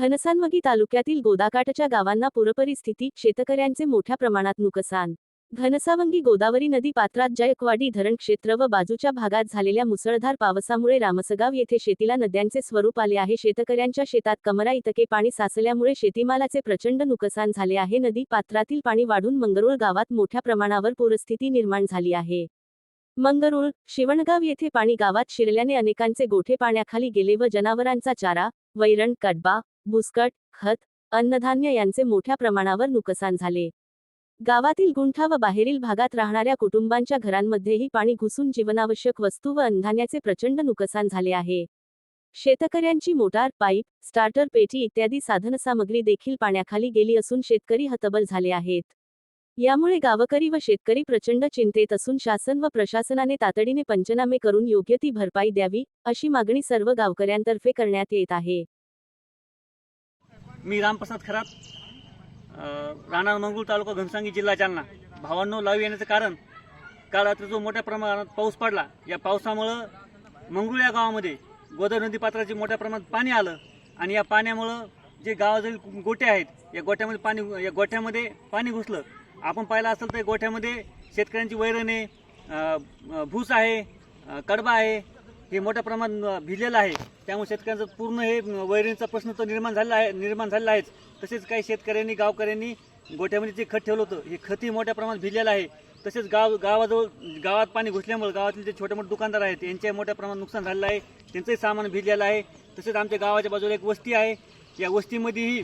घनसानवगी तालुक्यातील गोदाकाठच्या गावांना पूरपरिस्थिती शेतकऱ्यांचे मोठ्या प्रमाणात नुकसान. घनसावंगी गोदावरी नदी पात्रात जायकवाडी धरण क्षेत्र व बाजूच्या भागात झालेल्या मुसळधार पावसामुळे रामसगाव येथे शेतीला नद्यांचे स्वरूप आले आहे. शेतकऱ्यांच्या शेतात कमरा इतके पाणी साचल्यामुळे शेतीमालाचे प्रचंड नुकसान झाले आहे. नदी पात्रातील पाणी वाढून मंगरुळ गावात मोठ्या प्रमाणावर पूरस्थिती निर्माण झाली आहे. मंगरुळ शिवणगाव येथे पाणी गावात शिरल्याने अनेकांचे गोठे पाण्याखाली गेले व जनावरांचा चारा वैरण कडबा भुसकट खत अन्नधान्य यांचे मोठ्या प्रमाणावर नुकसान झाले. गावातील गुंठा व बाहेरील भागात राहणाऱ्या कुटुंबांच्या घरांमध्येही पाणी घुसून जीवनावश्यक वस्तू व अन्नधान्याचे प्रचंड नुकसान झाले आहे. शेतकऱ्यांची मोटार पाईप स्टार्टर पेटी इत्यादी साधनसामग्री देखील पाण्याखाली गेली असून शेतकरी हतबल झाले आहेत. यामुळे गावकरी व शेतकरी प्रचंड चिंतेत असून शासन व प्रशासनाने तातडीने पंचनामे करून योग्य ती भरपाई द्यावी अशी मागणी सर्व गावकऱ्यांतर्फे करण्यात येत आहे. मी रामप्रसाद खरात राहणार मंगरूळ तालुका घनसांगी जिल्हा जालना. भावांनो लावी येण्याचं कारण काल रात्री जो मोठ्या प्रमाणात पाऊस पडला या पावसामुळं मंगरूळ या गावामध्ये गोदावरी नदी पात्राचे मोठ्या प्रमाणात पाणी आलं आणि या पाण्यामुळं जे गावाजवळील गोटे आहेत या गोठ्यामध्ये पाणी या गोठ्यामध्ये पाणी घुसलं. आपण पाहिलं असेल तर गोठ्यामध्ये शेतकऱ्यांची वैरणे भूस आहे कडबा आहे हे मोठ्या प्रमाणात भिजलेलं आहे. त्यामुळे शेतकऱ्यांचं पूर्ण हे वैरींचा वैरणीचा प्रश्न तर निर्माण झाला आहे निर्माण झालेला आहेच. तसेच काही शेतकऱ्यांनी गावकऱ्यांनी गोठ्यामध्ये जे खत ठेवलं होतं हे खतही मोठ्या प्रमाणात भिजलेलं आहे. तसेच गाव गावाजवळ गावात पाणी घुसल्यामुळे गावातील जे छोटे मोठे दुकानदार आहेत यांच्या मोठ्या प्रमाणात नुकसान झालेलं आहे. त्यांचंही सामान भिजलेलं आहे. तसेच आमच्या गावाच्या बाजूला एक वस्ती आहे. या वस्तीमध्येही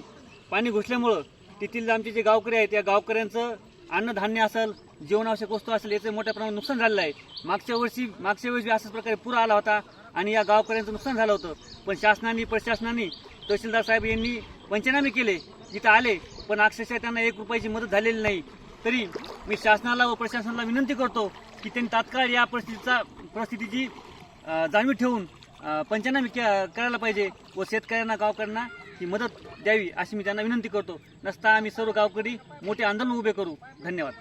पाणी घुसल्यामुळं तेथील आमचे जे गावकरी आहेत त्या गावकऱ्यांचं अन्नधान्य असेल जीवनावश्यक वस्तू असेल याचं मोठ्या प्रमाणात नुकसान झालेलं आहे. मागच्या वर्षी मागच्या वर्षी अशाच प्रकारे पूर आला होता आणि या गावकऱ्यांचं नुकसान झालं होतं. पण शासनाने प्रशासनाने तहसीलदार साहेब यांनी पंचनामे केले इथं आले पण अक्षरशः त्यांना एक रुपयाची मदत झालेली नाही. तरी मी शासनाला व प्रशासनाला विनंती करतो की त्यांनी तात्काळ या परिस्थितीचा परिस्थितीची जाणीव ठेवून पंचनामे करायला पाहिजे व शेतकऱ्यांना गावकऱ्यांना ही मदत द्यावी अशी मी त्यांना विनंती करतो. नसता आम्ही सर्व गावकरी मोठे आंदोलन उभे करू. धन्यवाद.